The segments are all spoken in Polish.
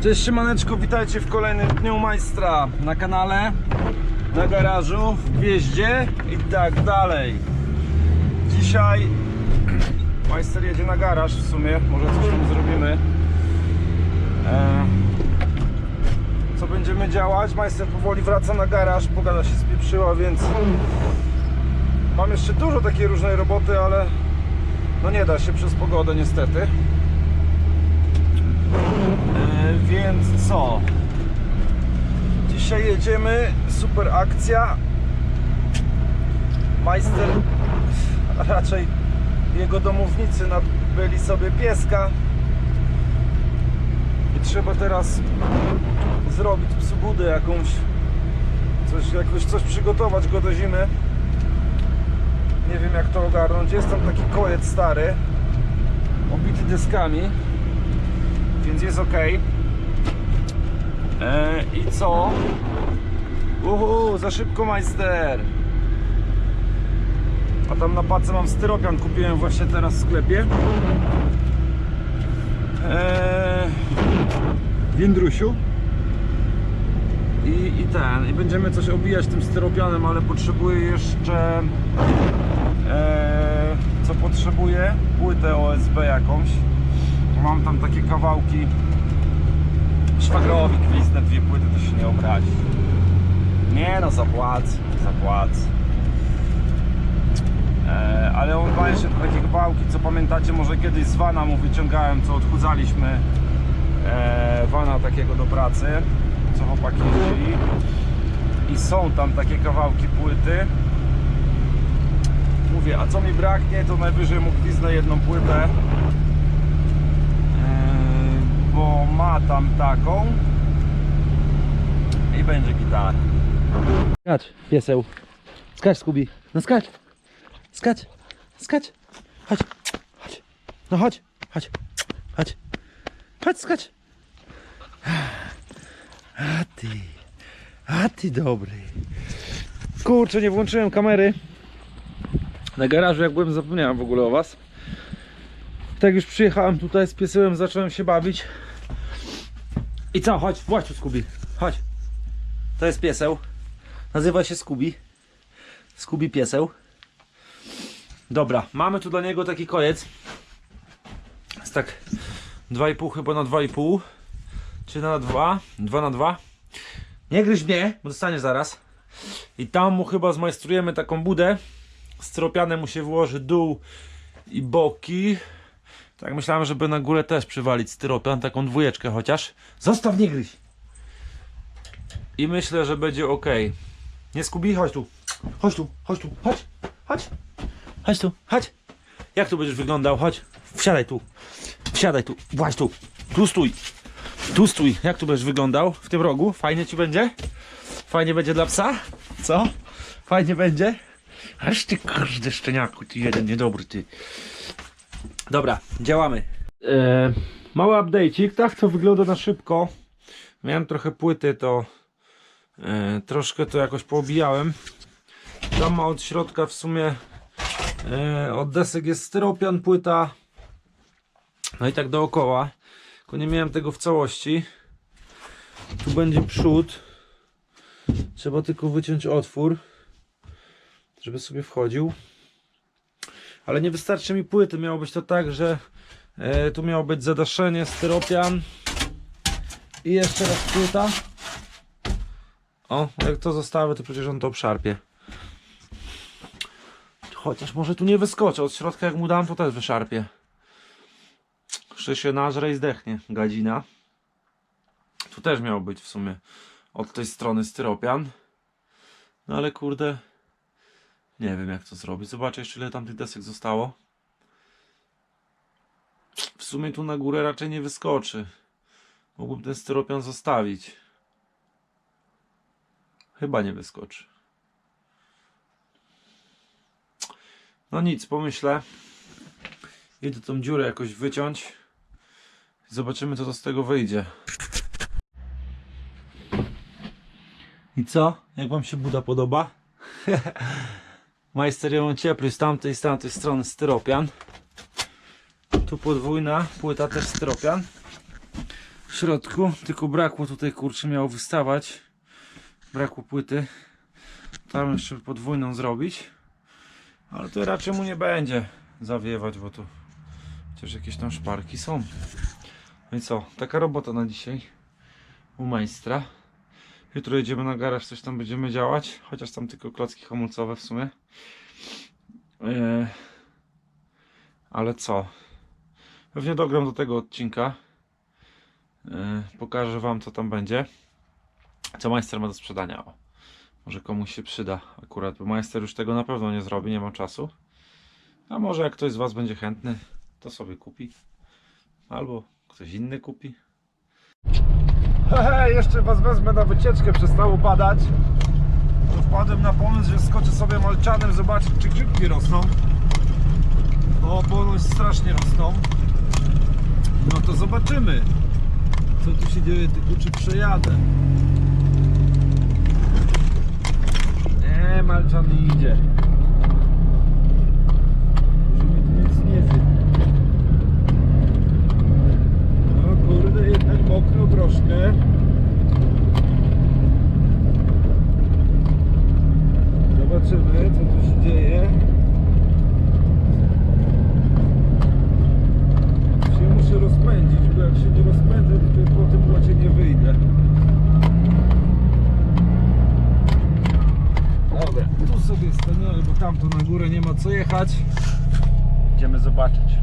Cześć siemaneczko, witajcie w kolejnym dniu majstra na kanale, na garażu, w gwieździe i tak dalej. Dzisiaj majster jedzie na garaż w sumie, może coś tam zrobimy. E, co będziemy działać? Majster powoli wraca na garaż, pogada się spieprzyła, więc mam jeszcze dużo takiej różnej roboty, ale no nie da się przez pogodę niestety. Więc co? Dzisiaj jedziemy, super akcja. Majster, a raczej jego domownicy nabyli sobie pieska. I trzeba teraz zrobić psu budę jakąś, coś, jakoś coś przygotować go do zimy. Nie wiem jak to ogarnąć. Jest tam taki kojec stary, obity deskami więc jest ok. E, I co? Uhu, za szybko majster. A tam na pace mam styropian, kupiłem właśnie teraz w sklepie. E, w Jędrusiu. I, I ten, i będziemy coś obijać tym styropianem, ale potrzebuję jeszcze e, co potrzebuję? Płytę OSB jakąś mam tam takie kawałki szwagrowi gwizdne dwie płyty to się nie obrazi. Nie no zapłacę zapłacę. E, ale on ma jeszcze takie kawałki co pamiętacie może kiedyś z vana mu wyciągałem co odchudzaliśmy e, vana takiego do pracy co chłopaki jeździli. I są tam takie kawałki płyty. Mówię a co mi braknie to najwyżej mu gwizdnę jedną płytę bo ma tam taką i będzie gitara. Skacz, pieseł. Skacz, Skubi. No skacz. Skacz. Skacz. Chodź. Chodź. No chodź. Chodź. Chodź. Chodź, skacz. A ty. A ty dobry. Kurczę, nie włączyłem kamery. Na garażu, jak byłem, zapomniałem w ogóle o was. Tak już przyjechałem tutaj z piesełem, zacząłem się bawić. I co? Chodź, właśnie tu, Skubi. Chodź. To jest pieseł. Nazywa się Skubi. Skubi pieseł. Dobra, mamy tu dla niego taki koniec. Jest tak 2,5 chyba na 2,5. Czy na 2? 2 na 2. Nie gryź mnie, bo dostanie zaraz. I tam mu chyba zmajstrujemy taką budę. Stropiane mu się włoży dół i boki. Tak myślałem, żeby na górę też przywalić styropian, taką dwójeczkę chociaż. Zostaw, nie gryź. I myślę, że będzie ok. Nie skubi, chodź tu. Chodź tu, chodź tu, chodź, chodź. Chodź tu, chodź. Jak tu będziesz wyglądał? Chodź. Wsiadaj tu. Wsiadaj tu. Właź tu. Tu stój. Tu stój. Jak tu będziesz wyglądał? W tym rogu? Fajnie ci będzie? Fajnie będzie dla psa? Co? Fajnie będzie? Aż ty kurde szczeniaku, ty jeden niedobry ty. Dobra, działamy. E, mały update'ik, tak to wygląda na szybko. Miałem trochę płyty, to e, troszkę to jakoś poobijałem. Tam ma od środka w sumie e, od desek jest styropian, płyta. No i tak dookoła. Tylko nie miałem tego w całości. Tu będzie przód. Trzeba tylko wyciąć otwór, żeby sobie wchodził. Ale nie wystarczy mi płyty. Miało być to tak, że e, tu miało być zadaszenie, styropian i jeszcze raz płyta. O, jak to zostawię, to przecież on to obszarpie. Chociaż może tu nie wyskoczy. Od środka jak mu dam, to też wyszarpie. Jeszcze się nażre i zdechnie gadzina. Tu też miało być w sumie od tej strony styropian. No ale kurde, nie wiem jak to zrobić. Zobaczę jeszcze ile tam tych desek zostało. W sumie tu na górę raczej nie wyskoczy. Mógłbym ten styropian zostawić. Chyba nie wyskoczy. No nic, pomyślę. Idę tą dziurę jakoś wyciąć. Zobaczymy co to z tego wyjdzie. I co? Jak wam się Buda podoba? Majster ją ciepły z tamtej, z tamtej strony styropian. Tu podwójna płyta też styropian. w środku, tylko brakło tutaj kurczę miało wystawać. Brakło płyty. Tam jeszcze podwójną zrobić. Ale to raczej mu nie będzie zawiewać, bo tu chociaż jakieś tam szparki są. No i co? Taka robota na dzisiaj u majstra. Jutro jedziemy na garaż, coś tam będziemy działać, chociaż tam tylko klocki hamulcowe w sumie. Eee, ale co? Pewnie dogram do tego odcinka. Eee, pokażę wam co tam będzie. Co majster ma do sprzedania. O. Może komuś się przyda akurat, bo majster już tego na pewno nie zrobi, nie ma czasu. A może jak ktoś z was będzie chętny, to sobie kupi. Albo ktoś inny kupi. Hehe, jeszcze was wezmę na wycieczkę, przestało padać. To wpadłem na pomysł, że skoczę sobie malczanem zobaczyć, czy grzybki rosną. O, ponoć strasznie rosną. No to zobaczymy, co tu się dzieje, tylko czy przejadę. Nie, malczan nie idzie. Może mi tu nic nie zje. No kurde, jednak mokro troszkę. Zobaczymy, co tu się dzieje. Się muszę rozpędzić, bo jak się nie rozpędzę, to po tym płocie nie wyjdę. Dobra, tu sobie stanęły, bo tamto na górę nie ma co jechać. Idziemy zobaczyć.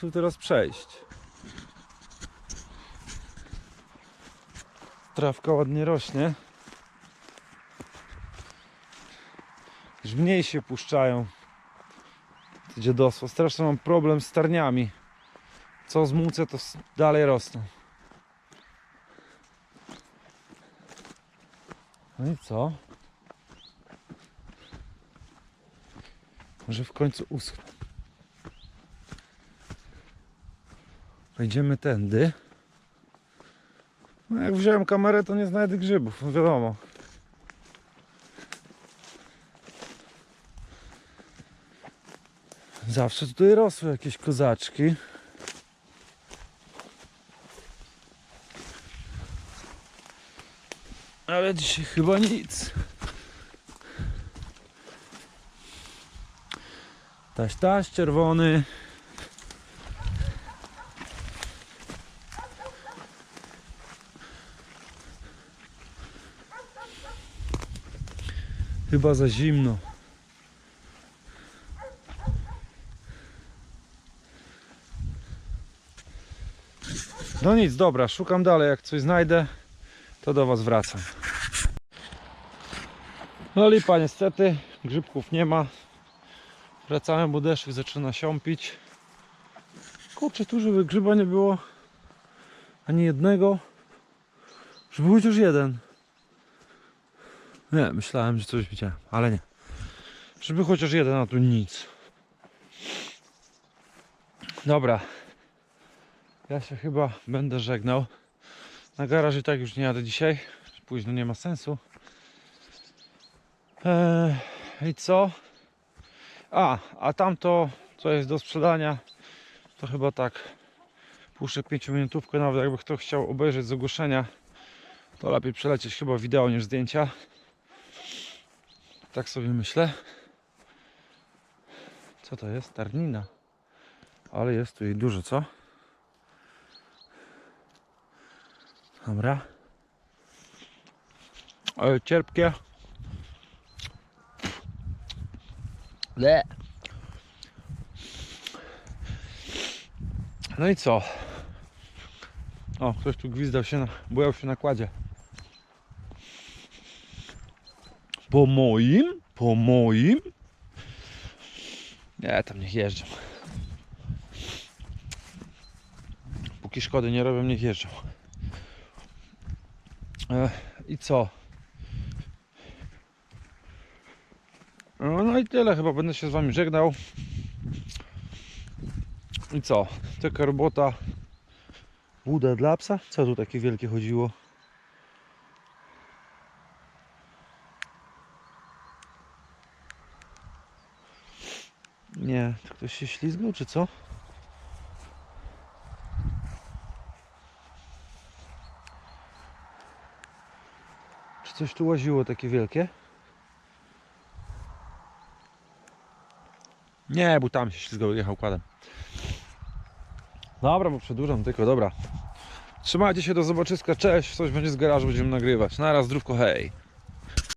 Tu teraz przejść? Trawka ładnie rośnie. Już mniej się puszczają te dziadosła. Strasznie mam problem z tarniami. Co zmucę, to dalej rosną. No i co? Może w końcu uschną. Wejdziemy tędy. No jak wziąłem kamerę, to nie znajdę grzybów, no wiadomo. Zawsze tutaj rosły jakieś kozaczki. Ale dzisiaj chyba nic. Taś, taś, czerwony. Chyba za zimno. No nic, dobra, szukam dalej. Jak coś znajdę, to do Was wracam. No lipa, niestety, grzybków nie ma. Wracałem, bo deszcz zaczyna siąpić. Kurczę, tu żeby grzyba nie było ani jednego. Żeby był chociaż jeden. Nie, myślałem, że coś widziałem, ale nie. Żeby chociaż jeden, a tu nic. Dobra. Ja się chyba będę żegnał. Na garaż i tak już nie jadę dzisiaj. Późno nie ma sensu. Eee, I co? A, a tamto, co jest do sprzedania, to chyba tak. Puszczę 5 minutówkę, nawet jakby kto chciał obejrzeć z ogłoszenia, to lepiej przelecieć chyba wideo niż zdjęcia. Tak sobie myślę. Co to jest? Tarnina. Ale jest tu jej dużo, co? Dobra. Ale cierpkie. Le. No i co? O, ktoś tu gwizdał się, na, bujał się na kładzie. Po moim? Po moim? Nie, tam niech jeżdżą. Póki szkody nie robią, niech jeżdżą. E, I co? No, no i tyle, chyba będę się z wami żegnał. I co? Taka robota. Buda dla psa? Co tu takie wielkie chodziło? Nie, to ktoś się ślizgał, czy co? Czy coś tu łaziło takie wielkie? Nie, bo tam się ślizgał, jechał kładem. Dobra, bo przedłużam tylko, dobra. Trzymajcie się, do zobaczyska, cześć, coś będzie z garażu, będziemy nagrywać. Na raz, zdrówko, hej.